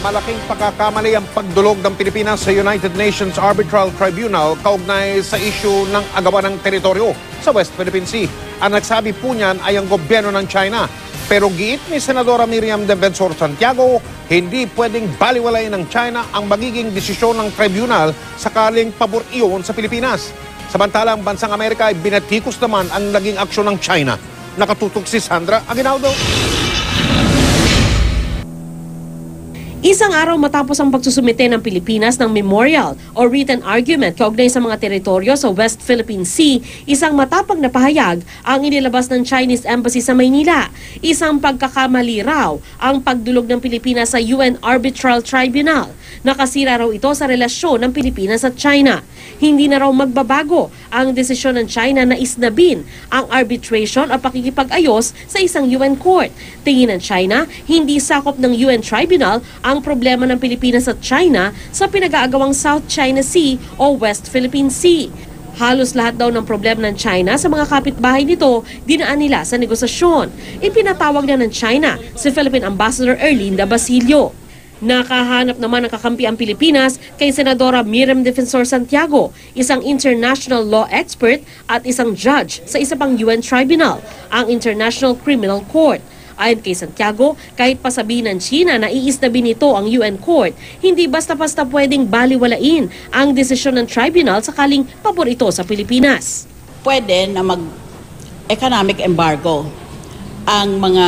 malaking pagkakamali ang pagdulog ng Pilipinas sa United Nations Arbitral Tribunal kaugnay sa isyu ng agawan ng teritoryo sa West Philippine Sea. Ang nagsabi po niyan ay ang gobyerno ng China. Pero giit ni Senadora Miriam Defensor Santiago, hindi pwedeng baliwalayin ng China ang magiging desisyon ng tribunal sakaling pabor iyon sa Pilipinas. Samantala, ang bansang Amerika ay binatikos naman ang naging aksyon ng China. Nakatutok si Sandra Aguinaldo. Isang araw matapos ang pagsusumite ng Pilipinas ng memorial o written argument kaugnay sa mga teritoryo sa West Philippine Sea, isang matapang na pahayag ang inilabas ng Chinese Embassy sa Maynila. Isang pagkakamali raw ang pagdulog ng Pilipinas sa UN Arbitral Tribunal. Nakasira raw ito sa relasyon ng Pilipinas at China. Hindi na raw magbabago ang desisyon ng China na isnabin ang arbitration o pakikipag-ayos sa isang UN court. Tingin ng China, hindi sakop ng UN Tribunal problema ng Pilipinas at China sa pinag-aagawang South China Sea o West Philippine Sea. Halos lahat daw ng problema ng China sa mga kapitbahay nito dinaan nila sa negosasyon. Ipinatawag na ng China si Philippine Ambassador Erlinda Basilio. Nakahanap naman ng kakampi ang Pilipinas kay Senadora Miriam Defensor Santiago, isang international law expert at isang judge sa isa pang UN tribunal, ang International Criminal Court. Ayon kay Santiago, kahit pasabihin ng China na iisnabi nito ang UN Court, hindi basta-basta pwedeng baliwalain ang desisyon ng tribunal sakaling pabor ito sa Pilipinas. pwede na mag economic embargo ang mga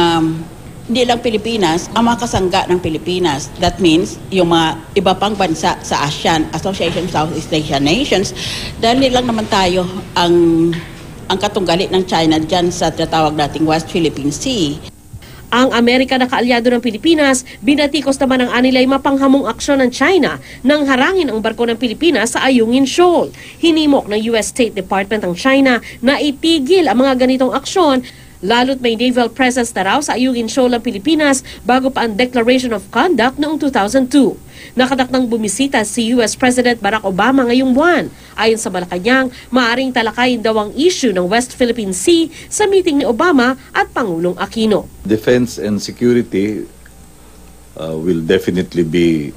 hindi lang Pilipinas, ang mga kasangga ng Pilipinas. That means, yung mga iba pang bansa sa ASEAN, Association of Southeast Asian Nations, dahil lang naman tayo ang ang katunggali ng China dyan sa tinatawag nating West Philippine Sea. Ang Amerika na kaalyado ng Pilipinas, binatikos naman ang anilay mapanghamong aksyon ng China nang harangin ang barko ng Pilipinas sa Ayungin Shoal. Hinimok ng US State Department ang China na itigil ang mga ganitong aksyon Lalo't may naval presence na raw sa Ayungin Shoal Pilipinas bago pa ang Declaration of Conduct noong 2002. Nakatakdang bumisita si US President Barack Obama ngayong buwan. Ayon sa Malacanang, maaring talakayin daw ang issue ng West Philippine Sea sa meeting ni Obama at Pangulong Aquino. defense and security uh, will definitely be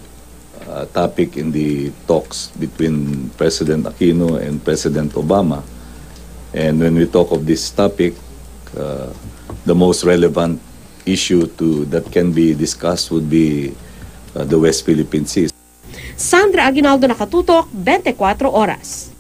a topic in the talks between President Aquino and President Obama. And when we talk of this topic, uh, the most relevant issue to that can be discussed would be uh, the West Philippine Sea. Sandra Aguinaldo nakatutok, 24 oras.